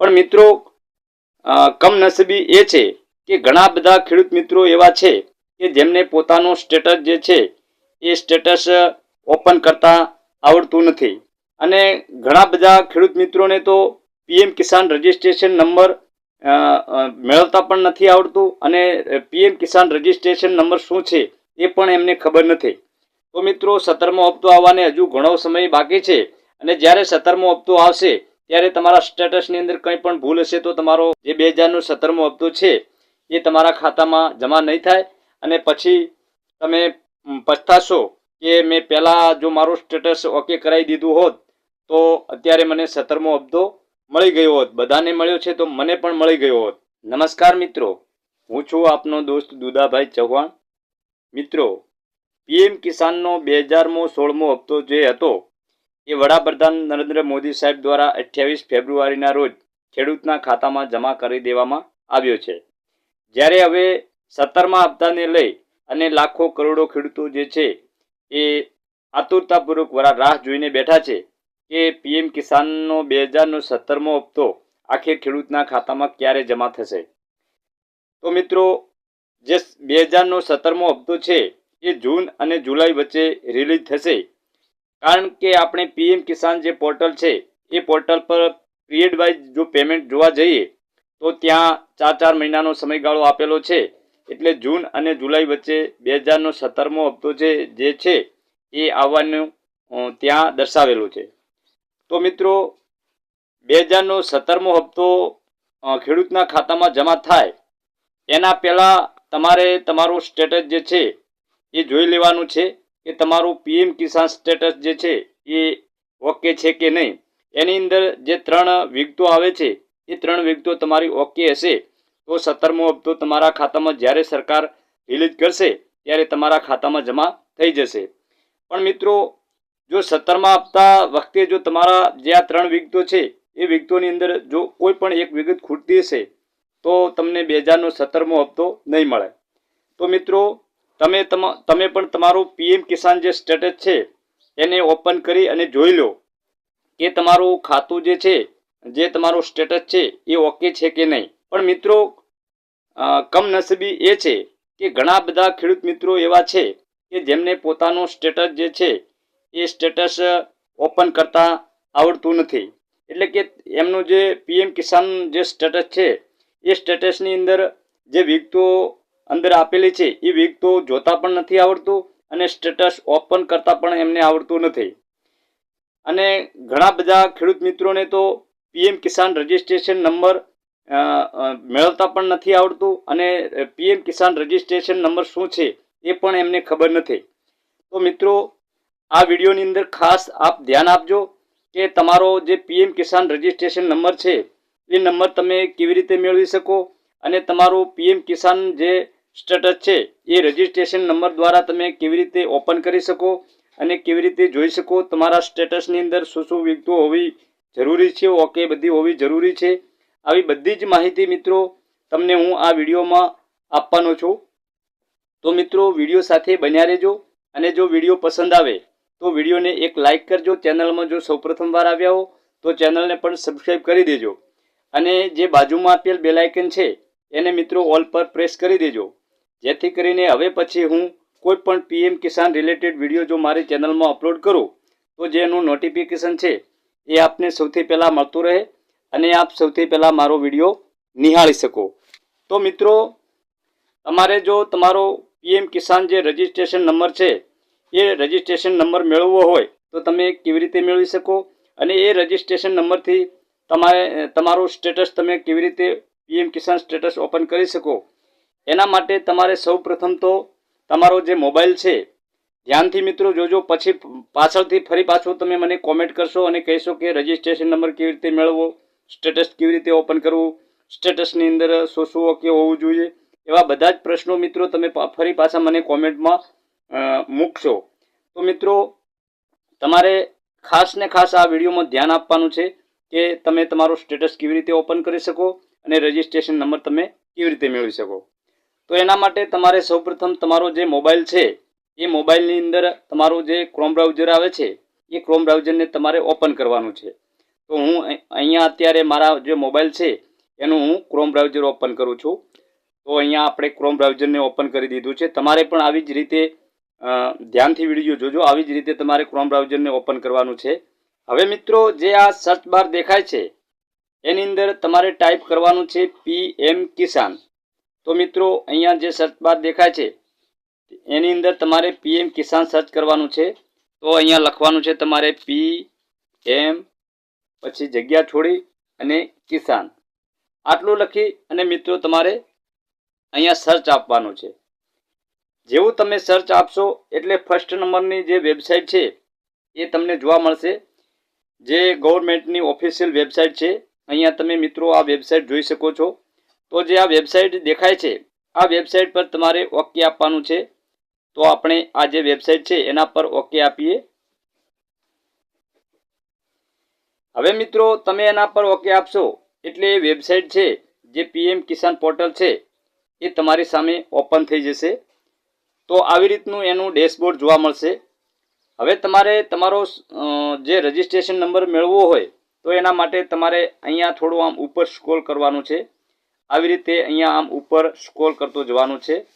પણ મિત્રો કમનસીબી એ છે કે ઘણા બધા ખેડૂત મિત્રો એવા છે કે જેમને પોતાનો સ્ટેટસ જે છે એ સ્ટેટસ ઓપન કરતા આવડતું નથી. અને ઘણા બધા ખેડૂત મિત્રોને તો પીએમ કિસાન રજિસ્ટ્રેશન નંબર મેળવતા પણ નથી આવડતું અને પીએમ કિસાન રજિસ્ટ્રેશન નંબર શું છે એ પણ એમને ખબર નથી. તો મિત્રો, સત્તરમો હપ્તો આવવાને હજુ ઘણો સમય બાકી છે અને જ્યારે સત્તરમો હપ્તો આવશે ત્યારે તમારા સ્ટેટસની અંદર કંઈ પણ ભૂલ હશે તો તમારો જે બે હજારનો સત્તરમો હપ્તો છે, એ તમારા ખાતામાં જમા નહીં થાય અને પછી તમે પછતાશો કે મેં પહેલાં જો મારું સ્ટેટસ ઓકે કરાવી દીધું હોત, તો અત્યારે મને સત્તરમો હપ્તો મળી ગયો હોત. બધાને મળ્યો છે તો મને પણ મળી ગયો હોત. નમસ્કાર મિત્રો, હું છું આપનો દોસ્ત દુદાભાઈ ચૌહાણ. મિત્રો, પીએમ કિસાનનો બે હજારમો સોળમો હપ્તો જે હતો એ વડાપ્રધાન નરેન્દ્ર મોદી સાહેબ દ્વારા અઠ્યાવીસ ફેબ્રુઆરીના રોજ ખેડૂતના ખાતામાં જમા કરી દેવામાં આવ્યો છે. જ્યારે હવે સત્તરમા હપ્તાને લઈ અને લાખો કરોડો ખેડૂતો જે છે એ આતુરતાપૂર્વક વરા, રાહ જોઈને બેઠા છે કે પીએમ કિસાનનો બે હજારનો સત્તરમો હપ્તો આખે ખેડૂતના ખાતામાં ક્યારે જમા થશે? તો મિત્રો, જે બે હજારનો સત્તરમો હપ્તો છે એ જૂન અને જુલાઈ વચ્ચે રિલીઝ થશે. કારણ કે આપણે પીએમ કિસાન જે પોર્ટલ છે, એ પોર્ટલ પર પીરિયડ વાઇઝ જો પેમેન્ટ જોવા જઈએ, તો ત્યાં ચાર ચાર મહિનાનો સમયગાળો આપેલો છે. એટલે જૂન અને જુલાઈ વચ્ચે બે હજારનો સત્તરમો હપ્તો છે જે છે, એ આવવાનું ત્યાં દર્શાવેલું છે. તો મિત્રો બે હજારનો સત્તરમો હપ્તો ખેડૂતના ખાતામાં જમા થાય, એના પહેલાં તમારે તમારું સ્ટેટસ જે છે, એ જોઈ લેવાનું છે. કે તમારું પીએમ કિસાન સ્ટેટસ જે છે એ ઓકે છે કે નહીં? એની અંદર જે ત્રણ વિગતો આવે છે, એ ત્રણ વિગતો તમારી ઓકે હશે, તો સત્તરમો હપ્તો તમારા ખાતામાં જ્યારે સરકાર રિલીઝ કરશે, ત્યારે તમારા ખાતામાં જમા થઈ જશે. પણ મિત્રો, જો સત્તરમા હપ્તા વખતે જો તમારા જે આ ત્રણ વિગતો છે, એ વિગતોની અંદર જો કોઈ પણ એક વિગત ખૂટતી હશે, તો તમને બે હજારનો સત્તરમો હપ્તો નહીં મળે. તો મિત્રો તમે તમા પણ તમારું પીએમ કિસાન જે સ્ટેટસ છે, એને ઓપન કરી અને જોઈ લો. કે તમારું ખાતું જે છે, જે તમારું સ્ટેટસ છે, એ ઓકે છે કે નહીં. પણ મિત્રો કમનસીબી એ છે કે ઘણા બધા ખેડૂત મિત્રો એવા છે કે જેમને પોતાનું સ્ટેટસ જે છે, એ સ્ટેટસ ઓપન કરતા આવડતું નથી. એટલે કે એમનું જે પીએમ કિસાન જે સ્ટેટસ છે, એ સ્ટેટસની અંદર જે વિગતો અંદર આપેલી છે. એ વિગતો જોતા પણ નથી આવડતું અને સ્ટેટસ ઓપન કરતા પણ એમને આવડતું નથી. અને ઘણા બધા ખેડૂત મિત્રોને તો પીએમ કિસાન રજિસ્ટ્રેશન નંબર મેળવતા પણ નથી આવડતું અને પીએમ કિસાન રજિસ્ટ્રેશન નંબર શું છે એ પણ એમને ખબર નથી. તો મિત્રો, આ વિડીયોની અંદર ખાસ આપ ધ્યાન આપજો કે તમારો જે પીએમ કિસાન રજિસ્ટ્રેશન નંબર છે, એ નંબર તમે કેવી રીતે મેળવી શકો અને તમારું પીએમ કિસાન જે સ્ટેટસ છે, એ રજિસ્ટ્રેશન નંબર દ્વારા તમે કેવી રીતે ઓપન કરી શકો અને કેવી રીતે જોઈ શકો, તમારા સ્ટેટસની અંદર શું શું વિગતો હોવી જરૂરી છે ઓકે બધી હોવી જરૂરી છે. આવી બધી જ માહિતી મિત્રો તમને હું આ વિડીયોમાં આપવાનો છું. તો મિત્રો, વીડિયો સાથે બન્યા રહેજો અને જો વીડિયો પસંદ આવે તો વિડીયોને એક લાઇક કરજો, ચેનલમાં જો સૌપ્રથમ વાર આવ્યા હો તો ચેનલને પણ સબસ્ક્રાઈબ કરી દેજો. અને જે બાજુમાં આપેલ બેલાઇકન છે, એને મિત્રો ઓલ પર પ્રેસ કરી દેજો. જેથી કરીને હવે પછી હું કોઈ પણ પીએમ કિસાન રિલેટેડ વીડિયો જો મારી ચેનલમાં અપલોડ કરું, તો જેનું નોટિફિકેશન છે, એ આપને સૌથી પહેલાં મળતું રહે અને આપ સૌથી પહેલાં મારો વીડિયો નિહાળી શકો. તો મિત્રો, તમારે જો તમારો પીએમ કિસાન જે રજિસ્ટ્રેશન નંબર છે, એ રજિસ્ટ્રેશન નંબર મેળવવો હોય, તો તમે કેવી રીતે મેળવી શકો? અને એ રજિસ્ટ્રેશન નંબરથી તમારે, તમારું સ્ટેટસ તમે કેવી રીતે પીએમ કિસાન સ્ટેટસ ઓપન કરી શકો? એના માટે તમારે સૌ તો તમારો જે મોબાઈલ છે, ધ્યાનથી મિત્રો જોજો, પછી પાછળથી ફરી પાછું તમે મને કોમેન્ટ કરશો અને કહેશો કે રજિસ્ટ્રેશન નંબર કેવી રીતે મેળવવો સ્ટેટસ કેવી રીતે ઓપન કરવું સ્ટેટસની અંદર શું શું ઓકે હોવું જોઈએ, એવા બધા જ પ્રશ્નો મિત્રો તમે ફરી પાછા મને કોમેન્ટમાં મૂકશો. તો મિત્રો, તમારે ખાસ ને ખાસ આ વિડીયોમાં ધ્યાન આપવાનું છે કે તમે તમારું સ્ટેટસ કેવી રીતે ઓપન કરી શકો અને રજિસ્ટ્રેશન નંબર તમે કેવી રીતે મેળવી શકો. તો એના માટે તમારે સૌપ્રથમ તમારો જે મોબાઈલ છે, એ મોબાઈલની અંદર તમારું જે ક્રોમ બ્રાઉઝર આવે છે, એ ક્રોમ બ્રાઉઝરને તમારે ઓપન કરવાનું છે. તો હું અહીંયા અત્યારે મારા જે મોબાઈલ છે, એનું હું ક્રોમ બ્રાઉઝર ઓપન કરું છું. તો અહીંયા આપણે ક્રોમ બ્રાઉઝરને ઓપન કરી દીધું છે. તમારે પણ આવી જ રીતે ધ્યાનથી વીડિયો જોજો. આવી જ રીતે તમારે ક્રોમ બ્રાઉઝરને ઓપન કરવાનું છે. હવે મિત્રો, જે આ સર્ચ બાર દેખાય છે, એની અંદર તમારે ટાઈપ કરવાનું છે પી એમ કિસાન તો મિત્રો, અહીંયા જે સર્ચ બાર દેખાય છે, એની અંદર તમારે પીએમ કિસાન સર્ચ કરવાનું છે. તો અહીંયા લખવાનું છે તમારે પી એમ પછી જગ્યા છોડી અને કિસાન. આટલું લખી અને મિત્રો તમારે અહીંયા સર્ચ આપવાનું છે. જેવું તમે સર્ચ આપશો એટલે ફર્સ્ટ નંબરની જે વેબસાઇટ છે, એ તમને જોવા મળશે. જે ગવર્મેન્ટની ઓફિશિયલ વેબસાઇટ છે, અહીંયા તમે મિત્રો આ વેબસાઇટ જોઈ શકો છો. તો જે આ વેબસાઇટ દેખાય છે, આ વેબસાઇટ પર તમારે ઓકે આપવાનું છે. તો આપણે આ જે વેબસાઇટ છે, એના પર ઓકે આપીએ. હવે મિત્રો, તમે એના પર ઓકે આપશો, એટલે એ વેબસાઇટ છે, જે પીએમ કિસાન પોર્ટલ છે, એ તમારી સામે ઓપન થઈ જશે. તો આવી રીતનું એનું ડેશબોર્ડ જોવા મળશે. હવે તમારે તમારો જે રજિસ્ટ્રેશન નંબર મેળવવો હોય, તો એના માટે તમારે અહીંયા થોડું આમ ઉપર સ્ક્રોલ કરવાનું છે. આવી રીતે અહીંયા આમ ઉપર સ્ક્રોલ કરતું જવાનું છે.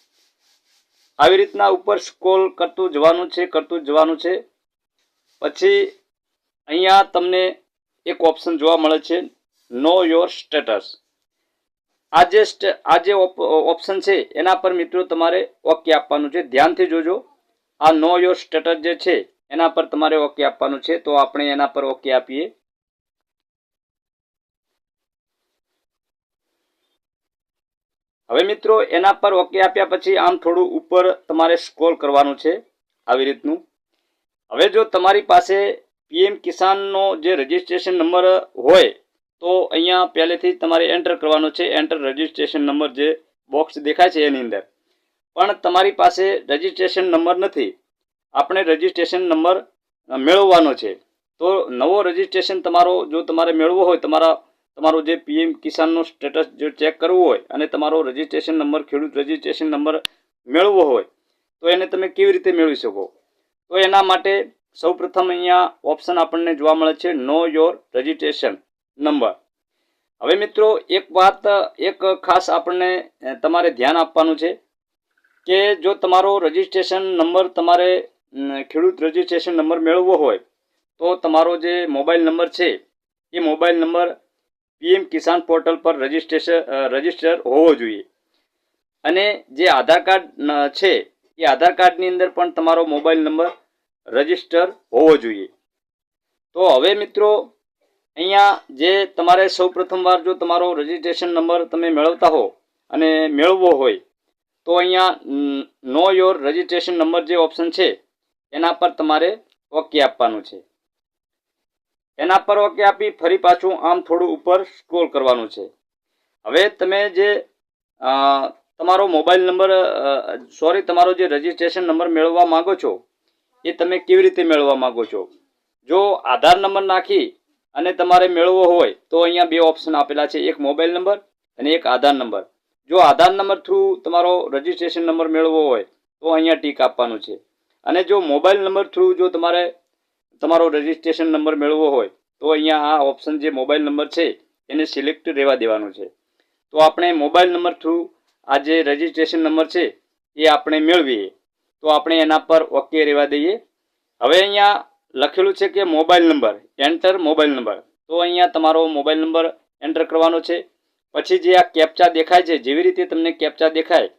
આવી રીતના ઉપર સ્ક્રોલ કરતું જવાનું છે, કરતું જવાનું છે. પછી અહીંયા તમને એક ઓપ્શન જોવા મળે છે નો યોર સ્ટેટસ આ જે આ જે ઓપ- ઓપ્શન છે, એના પર મિત્રો તમારે ઓકે આપવાનું છે. ધ્યાનથી જોજો. આ નો યોર સ્ટેટસ જે છે, એના પર તમારે ઓકે આપવાનું છે. તો આપણે એના પર ઓકે આપીએ. હવે મિત્રો, એના પર ઓકે આપ્યા પછી આમ થોડું ઉપર તમારે સ્ક્રોલ કરવાનું છે આવી રીતનું. હવે જો તમારી પાસે પીએમ કિસાનનો જે રજિસ્ટ્રેશન નંબર હોય, તો અહીંયા પહેલેથી તમારે એન્ટર કરવાનો છે. એન્ટર રજિસ્ટ્રેશન નંબર જે બોક્સ દેખાય છે એની અંદર. પણ તમારી પાસે રજિસ્ટ્રેશન નંબર નથી. આપણે રજિસ્ટ્રેશન નંબર મેળવવાનો છે. તો નવો રજિસ્ટ્રેશન તમારો, જો તમારે મેળવવો હોય, તમારા તમારો જે પીએમ કિસાનનો સ્ટેટસ જો ચેક કરવું હોય અને તમારો રજિસ્ટ્રેશન નંબર, ખેડૂત રજિસ્ટ્રેશન નંબર મેળવવો હોય, તો એને તમે કેવી રીતે મેળવી શકો? તો એના માટે સૌપ્રથમ અહીંયા ઓપ્શન આપણને જોવા મળે છે, નો યોર રજિસ્ટ્રેશન નંબર. હવે મિત્રો, એક વાત, એક ખાસ આપણને તમારે ધ્યાન આપવાનું છે કે જો તમારો રજિસ્ટ્રેશન નંબર તમારે ખેડૂત રજિસ્ટ્રેશન નંબર મેળવવો હોય, તો તમારો જે મોબાઈલ નંબર છે, એ mobile number PM Kisan portal પર રજિસ્ટ્રેશન રજિસ્ટર હોવો જોઈએ. અને જે આધાર કાર્ડ છે, એ આધાર કાર્ડની અંદર પણ તમારો મોબાઈલ નંબર રજિસ્ટર હોવો જોઈએ. તો હવે મિત્રો, અહીંયા જે તમારે સૌ પ્રથમવાર જો તમારો રજિસ્ટ્રેશન નંબર તમે મેળવતા હો અને મેળવવો હોય, તો અહીંયા નો યોર રજિસ્ટ્રેશન નંબર જે ઓપ્શન છે, એના પર તમારે ઓકે આપવાનું છે. એના પર ઓકે આપી ફરી પાછું આમ થોડું ઉપર સ્ક્રોલ કરવાનું છે. હવે તમે જે તમારો મોબાઈલ નંબર સોરી તમારો જે રજિસ્ટ્રેશન નંબર મેળવવા માંગો છો, એ તમે કેવી રીતે મેળવવા માંગો છો? જો આધાર નંબર નાખી અને તમારે મેળવવો હોય, તો અહીંયા બે ઓપ્શન આપેલા છે. એક મોબાઈલ નંબર અને એક આધાર નંબર જો આધાર નંબર થ્રુ તમારો રજિસ્ટ્રેશન નંબર મેળવવો હોય, તો અહીંયા ટીક આપવાનું છે. અને જો મોબાઈલ નંબર થ્રુ જો તમારે તમારો રજિસ્ટ્રેશન નંબર મેળવવો હોય, તો અહીંયા આ ઓપ્શન જે મોબાઈલ નંબર છે, એને સિલેક્ટ રહેવા દેવાનો છે. તો આપણે મોબાઈલ નંબર થ્રુ આ જે રજિસ્ટ્રેશન નંબર છે, એ આપણે મેળવીએ. તો આપણે એના પર ઓકે રહેવા દઈએ. હવે અહીંયા લખેલું છે કે mobile number enter mobile number તો અહીંયા તમારો મોબાઈલ નંબર એન્ટર કરવાનો છે. પછી જે આ કેપ્ચા દેખાય છે, જેવી રીતે તમને કેપ્ચા દેખાય,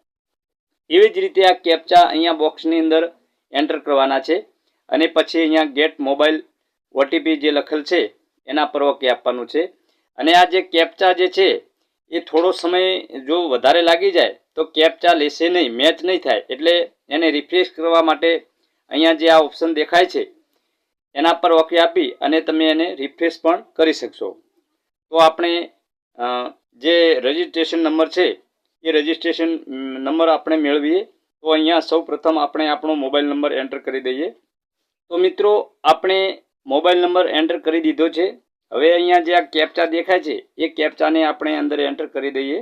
એવી જ રીતે આ કેપ્ચા અહીંયા બોક્સની અંદર એન્ટર કરવાના છે. અને પછી અહીંયા ગેટ મોબાઈલ ઓટીપી જે લખેલ છે, એના પર ઓકે આપવાનું છે. અને આ જે કેપ્ચા જે છે, એ થોડો સમય જો વધારે લાગી જાય, તો કેપ્ચા લેશે નહીં મેચ નહીં થાય. એટલે એને રિફ્રેશ કરવા માટે અહીંયા જે આ ઓપ્શન દેખાય છે, એના પર ઓકે આપી અને તમે એને રિફ્રેશ પણ કરી શકશો. તો આપણે જે રજિસ્ટ્રેશન નંબર છે, એ રજિસ્ટ્રેશન નંબર આપણે મેળવીએ. તો અહીંયા સૌ પ્રથમ આપણે આપણો મોબાઈલ નંબર એન્ટર કરી દઈએ. તો મિત્રો, આપણે મોબાઈલ નંબર એન્ટર કરી દીધો છે. હવે અહીંયા જે આ કેપ્ચા દેખાય છે, એ કેપ્ચાને આપણે અંદર એન્ટર કરી દઈએ.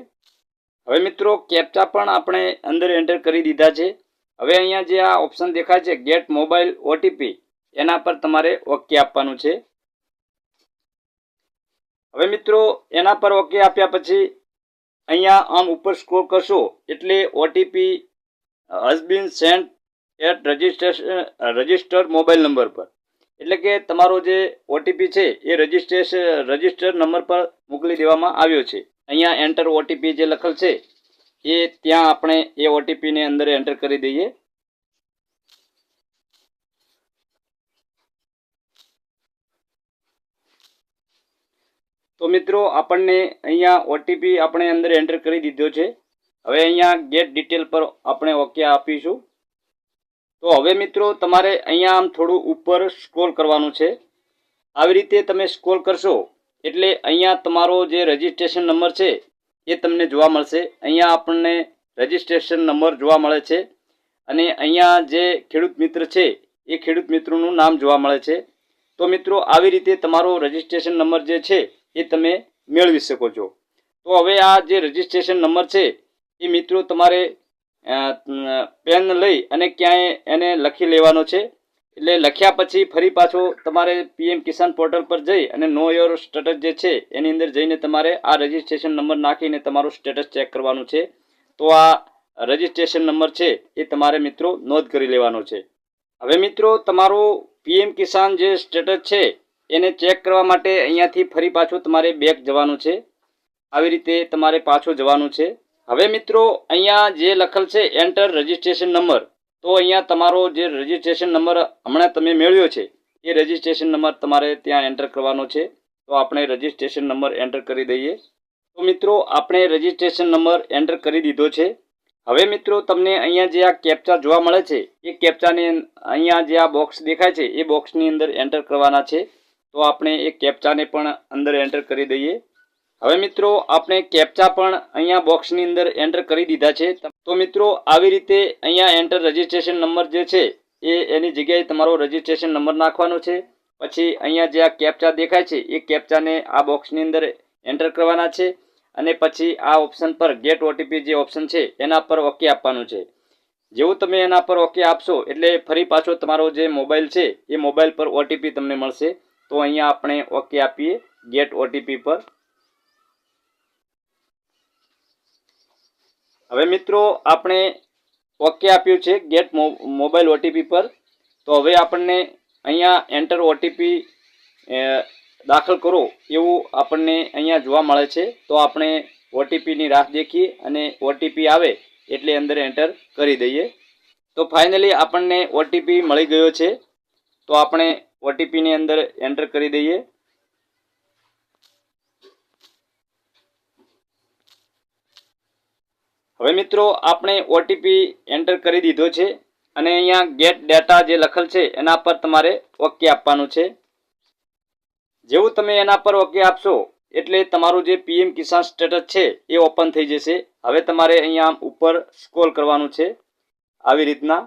હવે મિત્રો, કેપ્ચા પણ આપણે અંદર એન્ટર કરી દીધા છે. હવે અહીંયા જે આ ઓપ્શન દેખાય છે, ગેટ મોબાઈલ ઓટીપી, એના પર તમારે ઓકે આપવાનું છે. હવે મિત્રો, એના પર ઓકે આપ્યા પછી અહીંયા આમ ઉપર સ્ક્રોલ કરશો, એટલે OTP has sent at registration registered mobile number પર. એટલે કે તમારો જે ઓટીપી છે, એ રજિસ્ટ્રેશન રજિસ્ટર્ડ નંબર પર મોકલી દેવામાં આવ્યો છે. અહીંયા એન્ટર ઓટીપી જે લખેલ છે, એ ત્યાં આપણે એ ઓટીપીને અંદર એન્ટર કરી દઈએ. તો મિત્રો, આપણને અહીંયા ઓટીપી આપણે અંદર એન્ટર કરી દીધો છે. હવે અહીંયા ગેટ ડિટેલ પર આપણે ઓકે આપીશું. તો હવે મિત્રો તમારે અહીંયા આમ થોડું ઉપર સ્ક્રોલ કરવાનું છે. આવી રીતે તમે સ્ક્રોલ કરશો એટલે અહીંયા તમારો જે રજિસ્ટ્રેશન નંબર છે એ તમને જોવા મળશે. અહીંયા આપણને રજિસ્ટ્રેશન નંબર જોવા મળે છે અને અહીંયા જે ખેડૂત મિત્ર છે એ ખેડૂત મિત્રોનું નામ જોવા મળે છે. તો મિત્રો આવી રીતે તમારો રજિસ્ટ્રેશન નંબર જે છે એ તમે મેળવી શકો છો. તો હવે આ જે રજિસ્ટ્રેશન નંબર છે એ મિત્રો તમારે પેન લઈ અને ક્યાંય એને લખી લેવાનો છે. એટલે લખ્યા પછી ફરી પાછો તમારે પીએમ કિસાન પોર્ટલ પર જઈ અને નો યોર સ્ટેટસ જે છે એની અંદર જઈને તમારે આ રજિસ્ટ્રેશન નંબર નાખીને તમારું સ્ટેટસ ચેક કરવાનું છે. તો આ રજિસ્ટ્રેશન નંબર છે એ તમારે મિત્રો નોંધ કરી લેવાનો છે. હવે મિત્રો તમારું પીએમ કિસાન જે સ્ટેટસ છે એને ચેક કરવા માટે અહીંયાથી ફરી પાછું તમારે બેક જવાનું છે. આવી રીતે તમારે પાછું જવાનું છે. હવે મિત્રો, અહીંયા જે લખેલ છે એન્ટર રજિસ્ટ્રેશન નંબર તો અહીંયા તમારો જે રજિસ્ટ્રેશન નંબર હમણાં તમે મેળવ્યો છે, એ રજિસ્ટ્રેશન નંબર તમારે ત્યાં એન્ટર કરવાનો છે. તો આપણે રજિસ્ટ્રેશન નંબર એન્ટર કરી દઈએ. તો મિત્રો, આપણે રજિસ્ટ્રેશન નંબર એન્ટર કરી દીધો છે. હવે મિત્રો, તમને અહીંયા જે આ કેપ્ચા જોવા મળે છે, એ કેપ્ચાને અહીંયા જે આ બોક્સ દેખાય છે, એ બોક્સની અંદર એન્ટર કરવાના છે. તો આપણે એ કેપ્ચાને પણ અંદર એન્ટર કરી દઈએ. હવે મિત્રો, આપણે કેપ્ચા પણ અહીંયા બોક્સની અંદર એન્ટર કરી દીધા છે. તો મિત્રો, આવી રીતે અહીંયા એન્ટર રજિસ્ટ્રેશન નંબર જે છે, એ એની જગ્યાએ તમારો રજિસ્ટ્રેશન નંબર નાખવાનો છે. પછી અહીંયા જે આ કેપ્ચા દેખાય છે, એ કેપ્ચાને આ બોક્સની અંદર એન્ટર કરવાના છે. અને પછી આ ઓપ્શન પર ગેટ ઓટીપી જે ઓપ્શન છે, એના પર ઓકે આપવાનું છે. જેવું તમે એના પર ઓકે આપશો, એટલે ફરી પાછો તમારો જે મોબાઈલ છે, એ મોબાઈલ પર ઓટીપી તમને મળશે. તો અહીંયા આપણે ઓકે આપીએ ગેટ ઓટીપી પર. હવે મિત્રો, આપણે ઓકે આપ્યું છે ગેટ મોબાઈલ ઓટીપી પર. તો હવે આપણને અહીંયા એન્ટર ઓટીપી દાખલ કરો એવું આપણને અહીંયા જોવા મળે છે. તો આપણે ઓટીપીની રાહ દેખીએ અને ઓટીપી આવે એટલે અંદર એન્ટર કરી દઈએ. તો ફાઇનલી આપણને ઓટીપી મળી ગયો છે. તો આપણે ઓટીપીની અંદર એન્ટર કરી દઈએ. હવે મિત્રો, આપણે ઓટીપી એન્ટર કરી દીધો છે અને અહીંયા ગેટ ડેટા જે લખેલ છે, એના પર તમારે ઓકે આપવાનું છે. જેવું તમે એના પર ઓકે આપશો, એટલે તમારું જે પીએમ કિસાન સ્ટેટસ છે, એ ઓપન થઈ જશે. હવે તમારે અહીંયા ઉપર સ્ક્રોલ કરવાનું છે, આવી રીતના.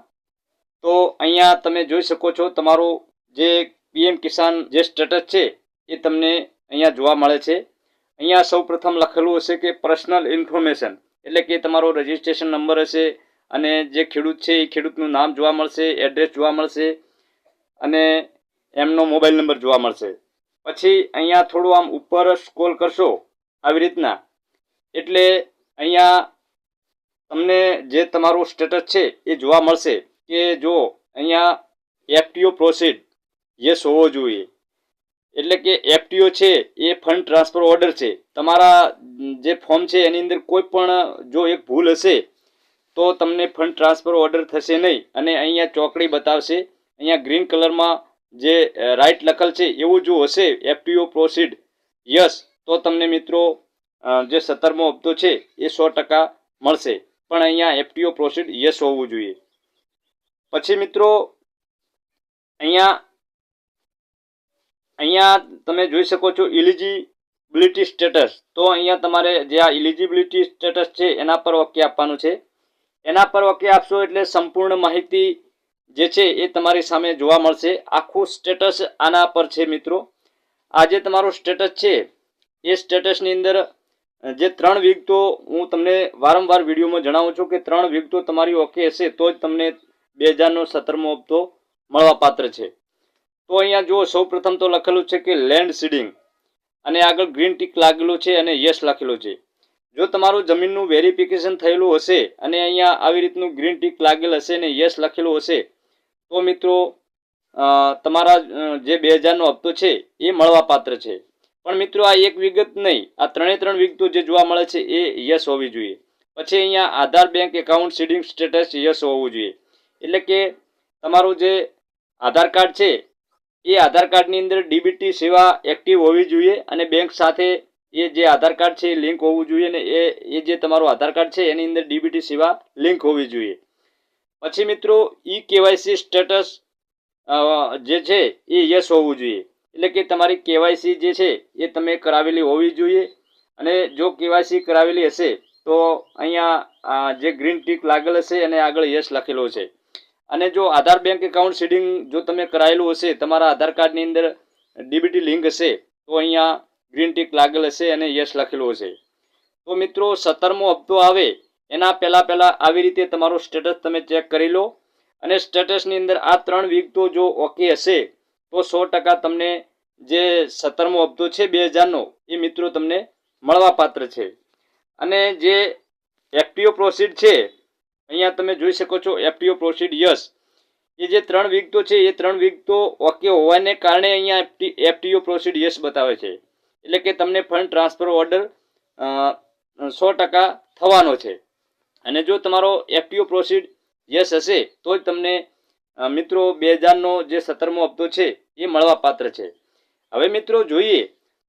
તો અહીંયા તમે જોઈ શકો છો, તમારું જે પીએમ કિસાન જે સ્ટેટસ છે, એ તમને અહીંયા જોવા મળે છે. અહીંયા સૌ લખેલું હશે કે પર્સનલ ઇન્ફોર્મેશન એટલે કે તમારો રજિસ્ટ્રેશન નંબર હશે અને જે ખેડૂત છે એ ખેડૂતનું નામ જોવા મળશે એડ્રેસ જોવા મળશે અને એમનો મોબાઈલ નંબર જોવા મળશે. પછી અહીંયા થોડું આમ ઉપર સ્ક્રોલ કરશો આવી રીતના. એટલે અહીંયા તમને જે તમારું સ્ટેટસ છે એ જોવા મળશે કે જો અહીંયા એફટીઓ પ્રોસીડ યસ હોવો જોઈએ. એટલે કે એફટીઓ છે, એ ફંડ ટ્રાન્સફર ઓર્ડર છે. તમારા જે ફોર્મ છે, એની અંદર કોઈ પણ, જો એક ભૂલ હશે, તો તમને ફંડ ટ્રાન્સફર ઓર્ડર થશે નહીં. અને અહીંયા ચોકડી બતાવશે. અહીંયા ગ્રીન કલરમાં જે રાઈટ લખેલ છે, એવું જો હશે એફટીઓ પ્રોસીડ યસ તો તમને મિત્રો જે સત્તરમો હપ્તો છે, એ સો ટકા મળશે. પણ અહીંયા એફટીઓ પ્રોસીડ યસ હોવું જોઈએ. પછી મિત્રો, અહીંયા અહીંયા તમે જોઈ શકો છો ઇલિજિબિલિટી સ્ટેટસ તો અહીંયા તમારે જે આ ઇલિજિબિલિટી સ્ટેટસ છે, એના પર ઓકે આપવાનું છે. એના પર ઓકે આપશો એટલે સંપૂર્ણ માહિતી જે છે એ તમારી સામે જોવા મળશે. આખું સ્ટેટસ આના પર છે મિત્રો. આ જે તમારું સ્ટેટસ છે, એ સ્ટેટસની અંદર જે ત્રણ વિગતો હું તમને વારંવાર વિડીયોમાં જણાવું છું કે ત્રણ વિગતો તમારી ઓકે હશે, તો જ તમને બે હજારનો સત્તરમો હપ્તો મળવાપાત્ર છે. તો અહીંયા જુઓ, સૌપ્રથમ તો લખેલું છે કે લેન્ડ સીડિંગ અને આગળ ગ્રીન ટીક લાગેલું છે અને યસ લખેલું છે. જો તમારું જમીનનું વેરિફિકેશન થયેલું હશે અને અહીંયા આવી રીતનું ગ્રીન ટીક લાગેલ હશે અને યસ લખેલું હશે, તો મિત્રો તમારા જે બે હજારનો હપ્તો છે એ મળવાપાત્ર છે. પણ મિત્રો, આ એક વિગત નહીં, આ ત્રણે ત્રણ વિગતો જે જોવા મળે છે એ યસ હોવી જોઈએ. પછી અહીંયા Aadhaar bank account seeding status yes હોવું જોઈએ. એટલે કે તમારું જે આધાર કાર્ડ છે એ આધાર કાર્ડની અંદર ડીબીટી સેવા એક્ટિવ હોવી જોઈએ અને બેંક સાથે એ જે આધાર કાર્ડ છે એ લિંક હોવું જોઈએ અને એ એ જે તમારું આધાર કાર્ડ છે એની અંદર ડીબીટી સેવા લિંક હોવી જોઈએ. પછી મિત્રો, ઈ કેવાયસી સ્ટેટસ જે છે એ યસ હોવું જોઈએ. એટલે કે તમારી કેવાયસી જે છે એ તમે કરાવેલી હોવી જોઈએ અને જો કેવાયસી કરાવેલી હશે તો અહીંયા જે ગ્રીન ટીક લાગેલ હશે અને આગળ યસ લખેલો છે. અને જો આધાર બેંક એકાઉન્ટ સીડિંગ જો તમે કરાયેલું હશે, તમારા આધાર કાર્ડની અંદર ડીબીટી લિંક હશે, તો અહીંયા ગ્રીન ટીક લાગેલ હશે અને યસ લખેલું હશે. તો મિત્રો, સત્તરમો હપ્તો આવે, એના પહેલાં પહેલાં આવી રીતે તમારો સ્ટેટસ તમે ચેક કરી લો. અને સ્ટેટસની અંદર આ ત્રણ વિગતો જો ઓકે હશે, તો સો ટકા તમને જે સત્તરમો હપ્તો છે બે હજારનો, એ મિત્રો તમને મળવાપાત્ર છે. અને જે એફટીઓ પ્રોસીડ છે અહીંયા તમે જોઈ શકો છો એફટીઓ પ્રોસીડ યસ એ જે ત્રણ વિગતો છે, એ ત્રણ વિગતો ઓકે હોવાને કારણે અહીંયા એફટી એફટીઓ પ્રોસીડ યસ બતાવે છે. એટલે કે તમને ફંડ ટ્રાન્સફર ઓર્ડર સો ટકા થવાનો છે. અને જો તમારો એફટીઓ પ્રોસીડ યસ હશે, તો જ તમને મિત્રો બે હજારનો જે સત્તરમો હપ્તો છે, એ મળવાપાત્ર છે. હવે મિત્રો જોઈએ,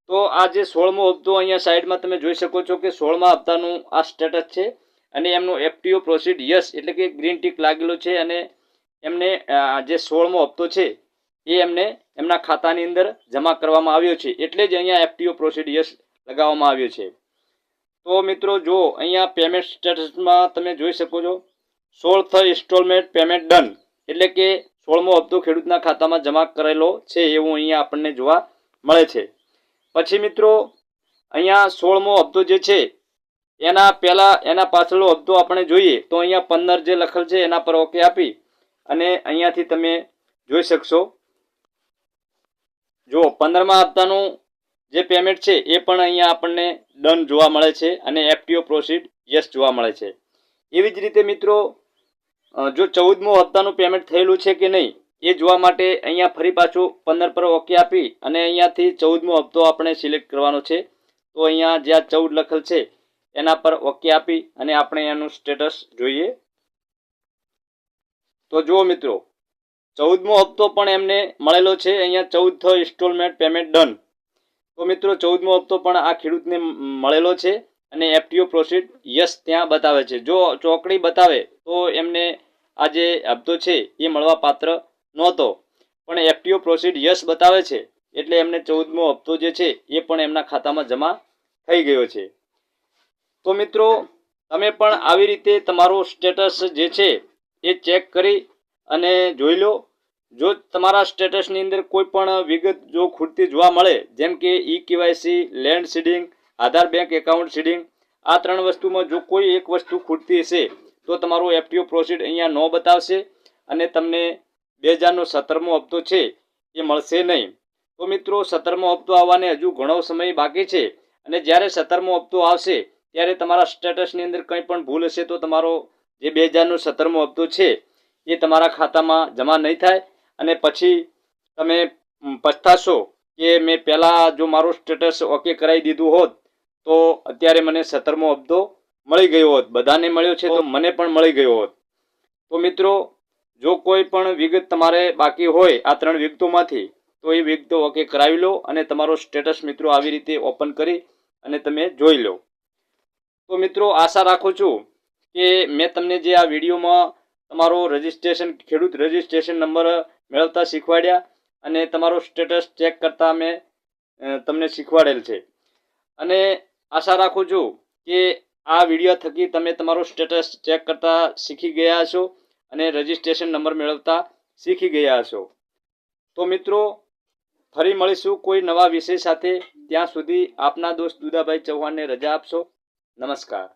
તો આ જે સોળમો હપ્તો અહીંયા સાઈડમાં તમે જોઈ શકો છો કે સોળમા હપ્તાનું આ સ્ટેટસ છે. અને એમનો એફટીઓ પ્રોસીડ યસ એટલે કે ગ્રીન ટીક લાગેલો છે અને એમને જે સોળમો હપ્તો છે, એ એમને એમના ખાતાની અંદર જમા કરવામાં આવ્યો છે. એટલે જ અહીંયા એફટીઓ પ્રોસીડ યસ લગાવવામાં આવ્યો છે. તો મિત્રો જો અહીંયા પેમેન્ટ સ્ટેટસમાં તમે જોઈ શકો છો, સોળથ ઇન્સ્ટોલમેન્ટ પેમેન્ટ ડન એટલે કે સોળમો હપ્તો ખેડૂતના ખાતામાં જમા કરેલો છે એવું અહીંયા આપણને જોવા મળે છે. પછી મિત્રો, અહીંયા સોળમો હપ્તો જે છે એના પહેલાં એના પાછળનો હપ્તો આપણે જોઈએ તો અહીંયા પંદર જે લખેલ છે એના પર ઓકે આપી. અને અહીંયાથી તમે જોઈ શકશો. જો પંદરમા હપ્તાનું જે પેમેન્ટ છે એ પણ અહીંયા આપણને ડન જોવા મળે છે અને એફટીઓ પ્રોસીડ યસ જોવા મળે છે. એવી જ રીતે મિત્રો જો ચૌદમો હપ્તાનું પેમેન્ટ થયેલું છે કે નહીં, એ જોવા માટે અહીંયા ફરી પાછું પંદર પર ઓકે આપી અને અહીંયાથી ચૌદમો હપ્તો આપણે સિલેક્ટ કરવાનો છે. તો અહીંયા જ્યાં ચૌદ લખેલ છે એના પર ઓકે આપી અને આપણે એનું સ્ટેટસ જોઈએ. તો જુઓ મિત્રો, ચૌદમો હપ્તો પણ એમને મળેલો છે. અહીંયા ચૌદ ઇન્સ્ટોલમેન્ટ પેમેન્ટ ડન તો મિત્રો, ચૌદમો હપ્તો પણ આ ખેડૂતને મળેલો છે અને એફટીઓ પ્રોસીડ યસ ત્યાં બતાવે છે. જો ચોકડી બતાવે તો એમને આ જે હપ્તો છે એ મળવા પાત્ર નહોતો. પણ એફટીઓ પ્રોસીડ યસ બતાવે છે. એટલે એમને ચૌદમો હપ્તો જે છે એ પણ એમના ખાતામાં જમા થઈ ગયો છે. તો મિત્રો, તમે પણ આવી રીતે તમારું સ્ટેટસ જે છે એ ચેક કરી અને જોઈ લો. જો તમારા સ્ટેટસની અંદર કોઈ પણ વિગત જો ખૂટતી જોવા મળે, જેમ કે e KYC land seeding, Aadhaar bank account seeding, આ ત્રણ વસ્તુમાં જો કોઈ એક વસ્તુ ખૂટતી હશે, તો તમારું એફટીઓ પ્રોસીડ અહીંયા નો બતાવશે અને તમને બે હજારનો સત્તરમો હપ્તો છે એ મળશે નહીં. તો મિત્રો, સત્તરમો હપ્તો આવવાને હજુ ઘણો સમય બાકી છે અને જ્યારે સત્તરમો હપ્તો આવશે ત્યારે તમારા સ્ટેટસની અંદર કંઈ પણ ભૂલ હશે તો તમારો જે બે હજારનો સત્તરમો હપ્તો છે, એ તમારા ખાતામાં જમા નહીં થાય અને પછી તમે પછતાશો કે મેં પહેલાં જો મારું સ્ટેટસ ઓકે કરાવી દીધું હોત તો અત્યારે મને સત્તરમો હપ્તો મળી ગયો હોત. બધાને મળ્યો છે તો મને પણ મળી ગયો હોત. તો મિત્રો, જો કોઈ પણ વિગત તમારે બાકી હોય આ ત્રણ વિગતોમાંથી, તો એ વિગતો ઓકે કરાવી લો અને તમારો સ્ટેટસ મિત્રો આવી રીતે ઓપન કરી અને તમે જોઈ લો. તો મિત્રો, આશા રાખું છું કે મેં તમને જે આ વિડીયોમાં તમારો રજિસ્ટ્રેશન ખેડૂત રજિસ્ટ્રેશન નંબર મેળવતા શીખવાડ્યા અને તમારો સ્ટેટસ ચેક કરતા મેં તમને શીખવાડેલ છે. અને આશા રાખું છું કે આ વીડિયો થકી તમે તમારો સ્ટેટસ ચેક કરતા શીખી ગયા હશો અને રજિસ્ટ્રેશન નંબર મેળવતા શીખી ગયા હશો. તો મિત્રો, ફરી મળીશું કોઈ નવા વિષય સાથે. ત્યાં સુધી આપના દોસ્ત દુદાભાઈ ચૌહાણને રજા આપશો. નમસ્કાર